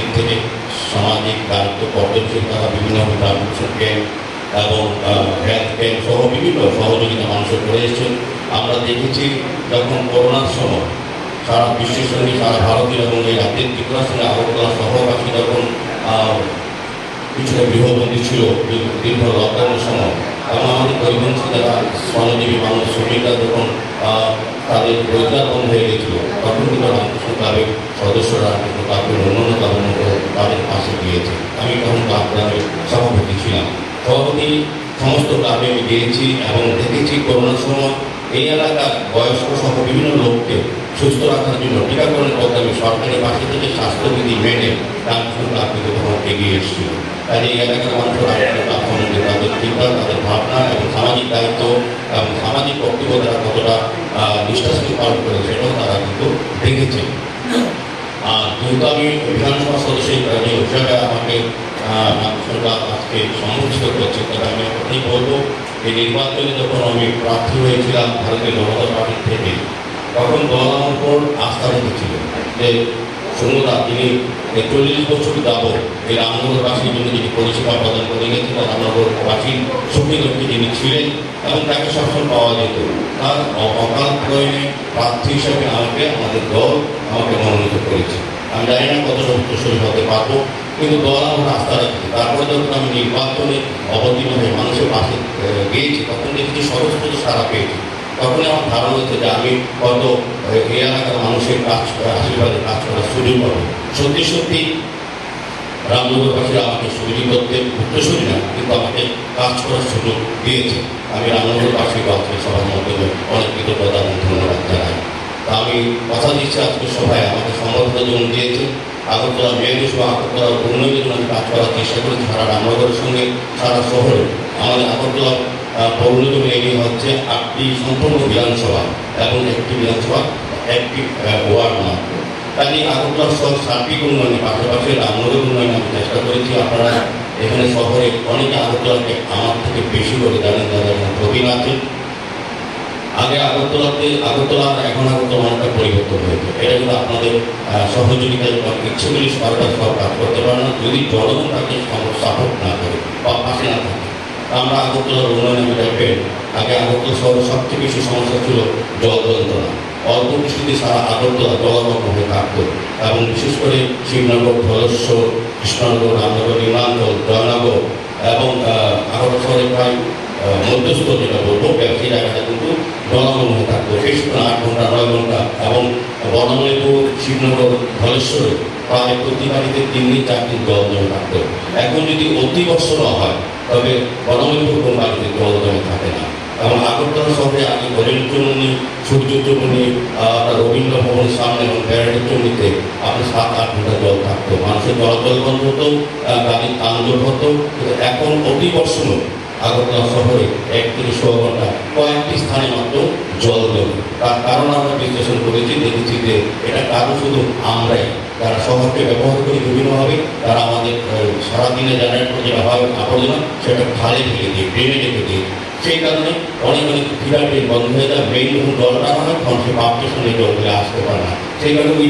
দিক থেকে সামাজিক দায়িত্ব কর্তব্যশীল তারা বিভিন্নভাবে ক্যাম্প এবং হেলথ ক্যাম্প সহ বিভিন্ন সহযোগিতা মানুষের করে এসেছেন আমরা দেখেছি যখন করোনার সময় সারা বিশ্বের সঙ্গে সারা ভারতীয় এবং এই রাজ্যের ত্রিপুরার সঙ্গে আগরতলা শহরবাসী যখন কিছুটা গৃহবন্দী ছিল, দীর্ঘ লকডাউনের সময় এবং যারা শ্রমজীবী মানুষ শ্রমিকরা যখন তাদের রোজগার বন্ধ হয়ে গেছিল তখন কিন্তু রামকৃষ্ণ সদস্যরা কিন্তু ক্লাবের অন্যান্য তাদের পাশে গিয়েছে আমি তখন ক্লাব ক্লাবের সভাপতি ছিলাম। সভাপতি সমস্ত ক্লাবে আমি গিয়েছি এবং দেখেছি করোনার সময় এই এলাকার বয়স্ক সহ বিভিন্ন লোককে সুস্থ রাখার জন্য টিকাকরণের প্রোগ্রামে সরকারি পাশে থেকে স্বাস্থ্যবিধি মেনে রামকৃষ্ণ ক্লাব কিন্তু তখন এগিয়ে এসেছিল। তাই এই এলাকার মানুষের তাদের চিন্তা, তাদের বক্তব্য তারা কতটা নিষ্ঠার পালন করে সেটাও তারা কিন্তু দেখেছে। আর যেহেতু আমি বিধানসভা সদস্য হিসাবে আমাকে আজকে সম্মুখিত করছে। তবে আমি এখনই বলব, এই নির্বাচনে যখন আমি প্রার্থী হয়েছিলাম ভারতীয় জনতা পার্টির থেকে, তখন দল আমার উপর আস্থা রেখেছিল যে সুন্দরা তিনি চল্লিশ বছর যাবৎ এই রামনগরবাসীর জন্য যিনি পরিষেবা প্রদান করে গেছেন রামনগরবাসীর সুখী লক্ষ্যে যিনি ছিলেন এবং তাকে সবসময় পাওয়া যেত। তার অকাল প্রয়োজনে প্রার্থী হিসেবে আমাকে, আমাদের দল আমাকে মনোনীত করেছে। আমি জানি না কতটা উত্তরসূরি হতে পারব, কিন্তু দল আমার আস্থা রাখছে। তারপরে যখন আমি নির্বাচনে অবতীর্ণ হয়ে মানুষের পাশে গিয়েছি, তখন দেখেছি সরস্বতী সারা পেয়েছি। তখনই আমার ধারণা হচ্ছে যে আমি কত এলাকার মানুষের কাজ আশীর্বাদে কাজ করার সুযোগ পাবো। সত্যি সত্যি রামনগরবাসীরা আমাকে সুযোগ করতে উত্তরসূরি না, কিন্তু আমাকে কাজ করার সুযোগ দিয়েছে। আমি রামনগরবাসীকে আজকে সবার মাধ্যমে অনেক কৃতজ্ঞতা এবং ধন্যবাদ জানাই। তা আমি কথা দিচ্ছি আজকে সভায়, আমাকে সম্বর্ধনা যেমন দিয়েছে। আগরতলা মেয়র বা আগরতলার উন্নয়নের জন্য আমি কাজ করার চেষ্টা করেছি, সারা রামনগরের সঙ্গে, সারা শহরে। আমাদের আগরতলা আহ, পৌর নিগম হচ্ছে আটটি সম্পূর্ণ বিধানসভা এবং একটি বিধানসভা একটি ওয়ার্ড মাত্র। কাজে আগরতলা শহর সার্বিক উন্নয়নের পাশাপাশি রামনগর উন্নয়নে আমি চেষ্টা করেছি। আপনারা এখানে শহরে অনেকে আগরতলাকে আমার থেকে বেশি করে জানেন যাদের প্রবীণ আছে আগে আগরতলাতে আগরতলা এখন আগরতলা অনেকটা পরিবর্তন হয়েছে। এটা কিন্তু আপনাদের আহ, সহযোগিতায় বা ইচ্ছেগুলি সরকার সব কাজ করতে পারে না। যদি জনগণ তাকে সাপোর্ট না করে বা পাশে না থাকে আমরা আগরতলার উন্নয়নে আমি দেখবেন, আগে আগরতলা শহরের সবচেয়ে বেশি সমস্যা ছিল জল যন্ত্রণা। অল্প বৃষ্টিতে সারা আগরতলা জলমগ্ন হয়ে থাকতো এবং বিশেষ করে শিবনগর, ধলেশ্বর, কৃষ্ণনগর, রামনগর নির্মাঞ্চল জয়নগর এবং আগরতলা শহরে প্রায় মধ্যস্থ যেটা বলব ব্যবসায়ী জায়গাটা কিন্তু জলমগ্ন হয়ে থাকতো। সেই সময় আট ঘণ্টা, নয় ঘণ্টা এবং বনমণিপুর শিবনগর, ধলেশ্বরে প্রায় প্রতি বাড়িতে তিন দিন চার দিন জল জমে থাকতো। এখন যদি অতি বর্ষণ হয়, তবে বনমণিপুর কোন বাড়িতে জল থাকে না। এবং আগরতলা শহরে আগে হরিণ চৌমনি সূর্য চৌমনি রবীন্দ্র ভবনের সামনে এবং প্যারেডের চুমনিতে আপনি সাত আট ঘণ্টা জল থাকতো। মানুষের জলজল বন্ধ হতো গাড়ির তান্দর হতো। কিন্তু এখন অতি বর্ষণও আগরতলা শহরে ষোলো ঘণ্টা কয়েকটি স্থানে মাত্র জল জমে তার কারণ আমরা বিশ্লেষণ করেছি, দেখেছি যে এটা কারণ শুধু আমরাই। তারা শহরকে ব্যবহার করি বিভিন্নভাবে, তারা আমাদের সারাদিনে করে যেটা হয় আবর্জনা, সেটা খালে ফেলে দিই ড্রেনে রেখে দিই সেই কারণে অনেক অনেক ফিরার ড্রেন বন্ধ হয়ে যায়, মেইন যখন জল টানা হয়, তখন সে পাম্প স্টেশনে জলগুলো আসতে পারে না। সেই কারণে ওই